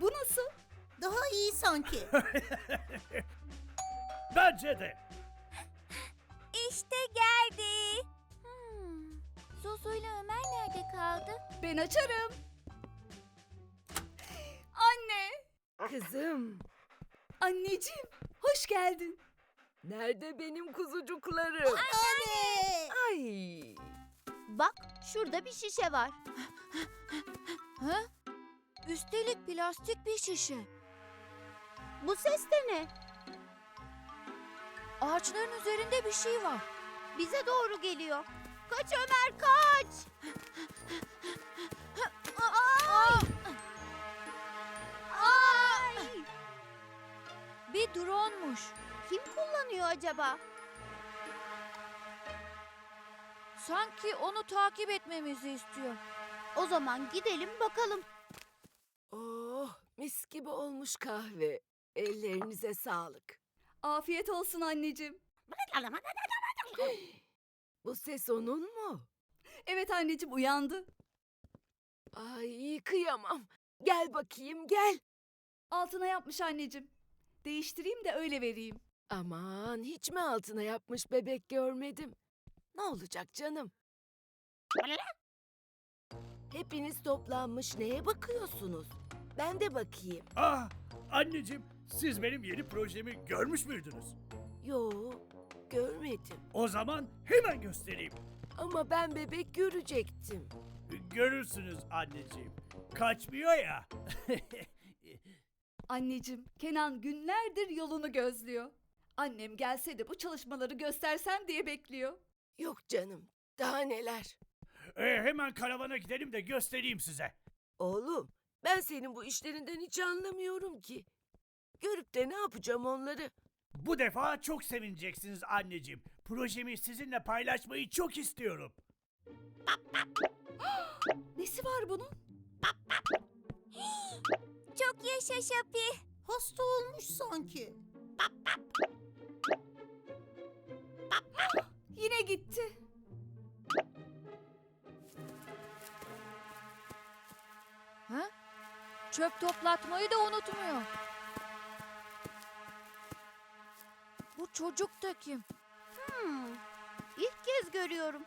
Bu nasıl? Daha iyi sanki. Bence de. İşte geldi. Hmm. Zozo ile Ömer nerede kaldı? Ben açarım. Anne, Kızım, anneciğim, hoş geldin. nerede benim kuzucuklarım? Anne! Ay, Bak şurada bir şişe var. ha? Üstelik plastik bir şişe. Bu ses de ne? Ağaçların üzerinde bir şey var. Bize doğru geliyor. Kaç Ömer kaç! Ay! Ay! Bir drone'muş. Kim kullanıyor acaba? Sanki onu takip etmemizi istiyor. O zaman gidelim bakalım. oh mis gibi olmuş kahve. Ellerinize sağlık. Afiyet olsun anneciğim. Bu ses onun mu? Evet anneciğim uyandı. Ay kıyamam. Gel bakayım gel. Altına yapmış anneciğim. Değiştireyim de öyle vereyim. Aman hiç mi altına yapmış bebek görmedim. Ne olacak canım? Hepiniz toplanmış neye bakıyorsunuz? Ben de bakayım. Ah anneciğim siz benim yeni projemi görmüş müydünüz? Yo görmedim. O zaman hemen göstereyim. Ama ben bebek görecektim. Görürsünüz anneciğim. Kaçmıyor ya. Anneciğim, Kenan günlerdir yolunu gözlüyor. Annem gelse de bu çalışmaları göstersem diye bekliyor. Yok canım. Daha neler? E, hemen karavana gidelim de göstereyim size. Oğlum, ben senin bu işlerinden hiç anlamıyorum ki. Görüp de ne yapacağım onları? Bu defa çok sevineceksiniz anneciğim. Projemi sizinle paylaşmayı çok istiyorum. Nesi var bunun? Çok yaşa Şapi. Hasta olmuş sanki. Yine gitti. Ha? Çöp toplatmayı da unutmuyor. Bu çocuk da kim? Hmm, ilk kez görüyorum.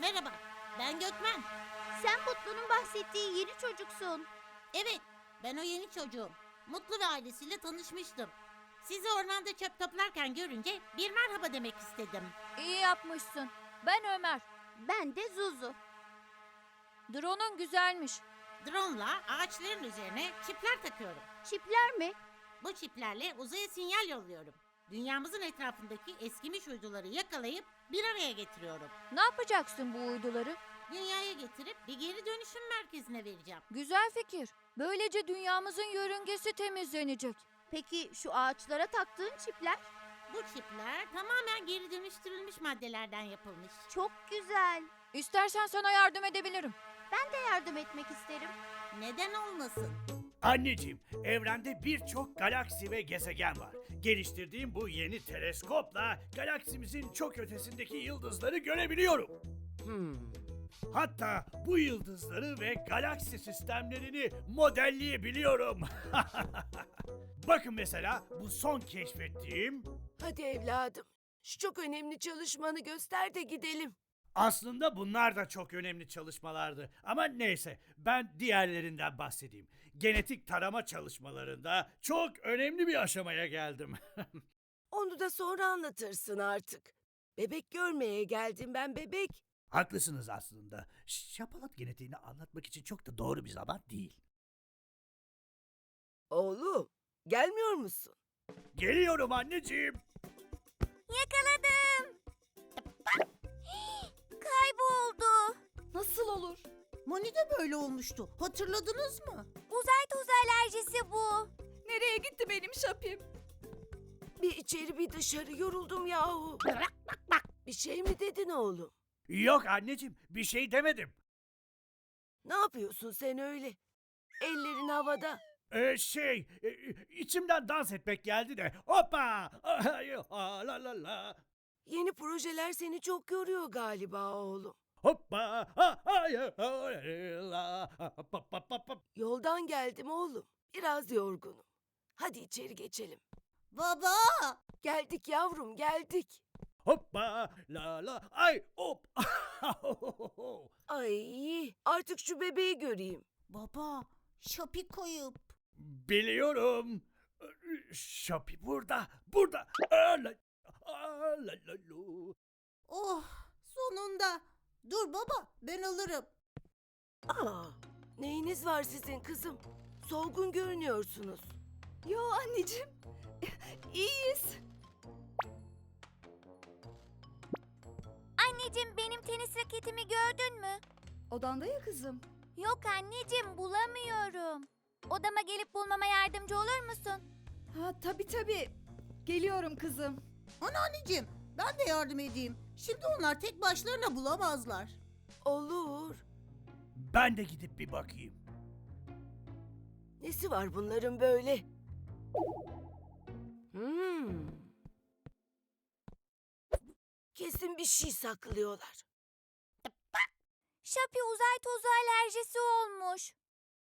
Merhaba, ben Gökmen. Sen Mutlu'nun bahsettiği yeni çocuksun. Evet, ben o yeni çocuğum. Mutlu ve ailesiyle tanışmıştım. Sizi ormanda çöp toplarken görünce bir merhaba demek istedim. İyi yapmışsın. Ben Ömer. Ben de Zuzu. Drone'un güzelmiş. Drone'la ağaçların üzerine çipler takıyorum. Çipler mi? Bu çiplerle uzaya sinyal yolluyorum. Dünyamızın etrafındaki eskimiş uyduları yakalayıp bir araya getiriyorum. Ne yapacaksın bu uyduları? Dünyaya getirip bir geri dönüşüm merkezine vereceğim. Güzel fikir. Böylece dünyamızın yörüngesi temizlenecek. Peki şu ağaçlara taktığın çipler? Bu çipler tamamen geri dönüştürülmüş maddelerden yapılmış. Çok güzel. İstersen sana yardım edebilirim. Ben de yardım etmek isterim. Neden olmasın? Anneciğim, evrende birçok galaksi ve gezegen var. Geliştirdiğim bu yeni teleskopla galaksimizin çok ötesindeki yıldızları görebiliyorum. Hmm. Hatta bu yıldızları ve galaksi sistemlerini modelleyebiliyorum. Bakın mesela bu son keşfettiğim Hadi evladım. Şu çok önemli çalışmanı göster de gidelim. aslında bunlar da çok önemli çalışmalardı. Ama neyse ben diğerlerinden bahsedeyim. Genetik tarama çalışmalarında çok önemli bir aşamaya geldim. Onu da sonra anlatırsın artık. Bebek görmeye geldim ben bebek. Haklısınız aslında. Şapalat genetiğini anlatmak için çok da doğru bir zaman değil. Oğlum, gelmiyor musun? Geliyorum anneciğim. Yakaladım. Kayboldu. Nasıl olur? Moni de böyle olmuştu. Hatırladınız mı? Uzay tozu alerjisi bu. Nereye gitti benim şapim? Bir içeri bir dışarı yoruldum yahu. Bir şey mi dedin oğlum? Yok anneciğim bir şey demedim. Ne yapıyorsun sen öyle? Ellerin havada. Ee, şey e, içimden dans etmek geldi de hoppa la la la Yeni projeler seni çok yoruyor galiba oğlum. hoppa la pa, pa, pa, pa. Yoldan geldim oğlum. Biraz yorgunum. Hadi içeri geçelim. Baba! Geldik yavrum geldik. Hoppa la la ay hop Ay artık şu bebeği göreyim. Baba, şapi kayıp. biliyorum Şapi burada burada Ah, ah, la, la, lu. Oh, sonunda. Dur baba, ben alırım. Aa, neyiniz var sizin kızım? Solgun görünüyorsunuz. Yo anneciğim. İyiyiz. Anneciğim benim tenis raketimi gördün mü? Odanda ya kızım. Yok anneciğim bulamıyorum. Odama gelip bulmama yardımcı olur musun? Ha tabii tabii. Geliyorum kızım. Anneanneciğim, ben de yardım edeyim. Şimdi onlar tek başlarına bulamazlar. Olur. ben de gidip bir bakayım Nesi var bunların böyle? Kesin bir şey saklıyorlar. Şapi uzay tozu alerjisi olmuş.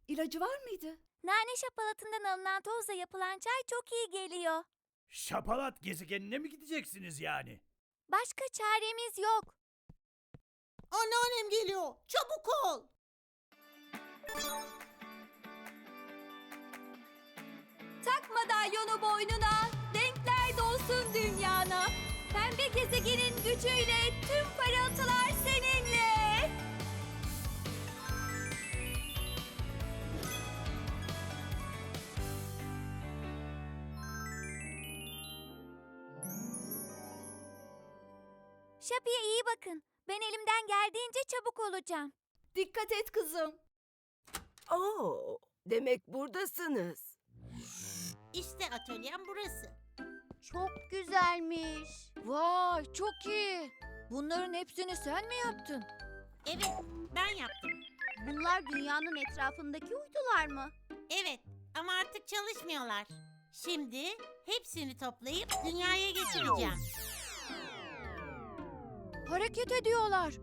İlacı var mıydı? Nane şapalatından alınan tozla yapılan çay çok iyi geliyor. Şapalat gezegenine mi gideceksiniz yani Başka çaremiz yok. Anneannem geliyor. Çabuk ol. Tak madalyonu boynuna, renkler dolsun dünyana. Pembe gezegenin gücüyle tüm parıltılar seninle. Şapi'ye iyi bakın. Ben elimden geldiğince çabuk olacağım. Dikkat et kızım. Oo, demek buradasınız. İşte atölyem burası. Çok güzelmiş. Vay çok iyi. Bunların hepsini sen mi yaptın? Evet, ben yaptım. Bunlar dünyanın etrafındaki uydular mı? Evet, ama artık çalışmıyorlar. Şimdi hepsini toplayıp dünyaya getireceğim. Hareket ediyorlar.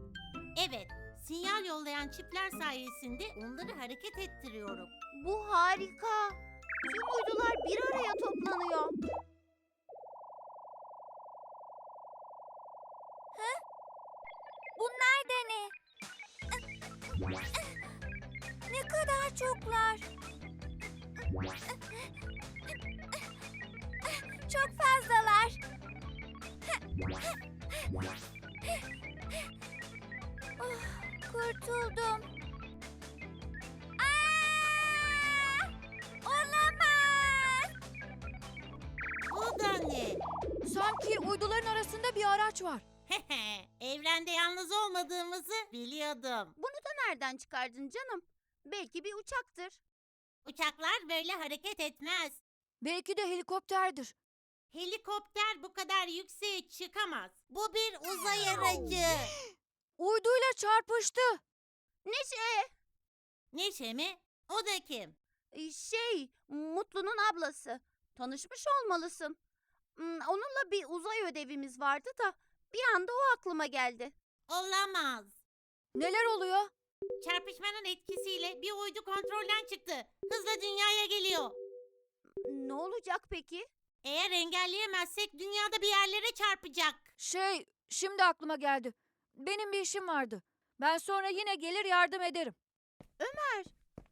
Evet, sinyal yollayan çipler sayesinde onları hareket ettiriyorum. Bu harika. Tüm uydular bir araya toplanıyor. Ne kadar çoklar. Çok fazlalar. Oh, kurtuldum. Aa! Olamaz. Bu da ne? Sanki uyduların arasında bir araç var. Evrende yalnız olmadığımızı biliyordum. Nereden çıkardın canım? Belki bir uçaktır. Uçaklar böyle hareket etmez. Belki de helikopterdir. Helikopter bu kadar yükseğe çıkamaz. Bu bir uzay aracı. Uyduyla çarpıştı. Neşe, Neşe mi? O da kim? şey, Mutlu'nun ablası. Tanışmış olmalısın. Hmm, Onunla bir uzay ödevimiz vardı da bir anda o aklıma geldi. Olamaz. Neler oluyor? Çarpışmanın etkisiyle bir uydu kontrolden çıktı. Hızla dünyaya geliyor. Ne olacak peki? Eğer engelleyemezsek dünyada bir yerlere çarpacak. Şey, şimdi aklıma geldi. Benim bir işim vardı. Ben sonra yine gelir yardım ederim.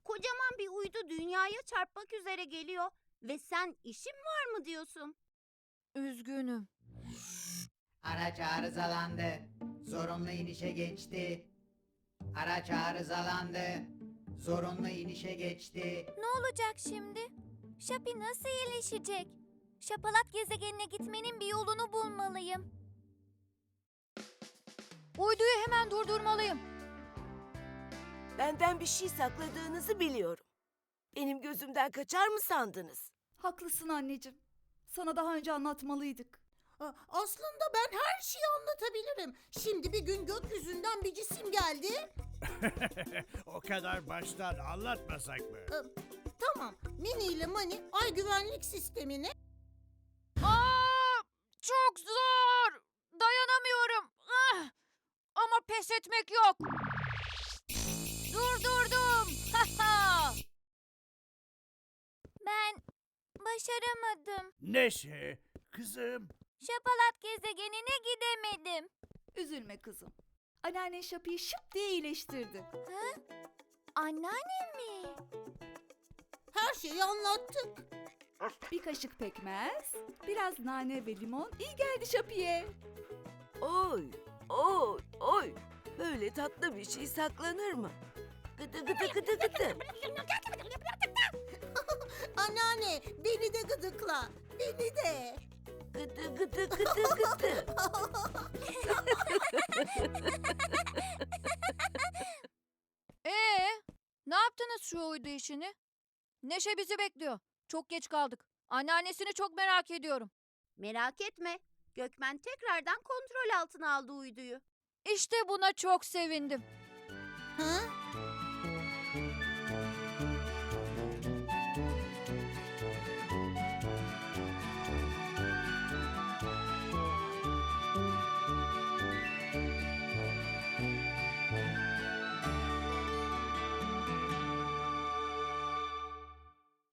Kocaman bir uydu dünyaya çarpmak üzere geliyor ve sen işim var mı diyorsun? Üzgünüm. Araç arızalandı. Zorunlu inişe geçti. Araç arızalandı. Zorunlu inişe geçti. Ne olacak şimdi? Şapi nasıl iyileşecek? Şapalat gezegenine gitmenin bir yolunu bulmalıyım. Uyduyu hemen durdurmalıyım. Benden bir şey sakladığınızı biliyorum. Benim gözümden kaçar mı sandınız? Haklısın anneciğim. Sana daha önce anlatmalıydık. Aslında ben her şeyi anlatabilirim. Şimdi bir gün gökyüzünden bir cisim geldi. o kadar baştan anlatmasak mı? Tamam, Mini ile Mani ay güvenlik sistemini Aa, çok zor. Dayanamıyorum. Ah! Ama pes etmek yok. Durdurdum. Ben başaramadım. Neşe, kızım. Şapalat gezegenine gidemedim. Üzülme kızım. Anneannen Şapi'yi şıp diye iyileştirdi. Anneannem mi? her şeyi anlattık. Bir kaşık pekmez, biraz nane ve limon iyi geldi Şapi'ye. Oy, oy, oy. Böyle tatlı bir şey saklanır mı? Gıdı gıdı gıdı gıdı. Anneanne beni de gıdıkla. Beni de. Gıdı gıdı gıdı gıdı. Ee, ne yaptınız şu uydu işini? Neşe bizi bekliyor. Çok geç kaldık. Anneannesini çok merak ediyorum. Merak etme. Gökmen tekrardan kontrol altına aldı uyduyu. İşte buna çok sevindim. Ha?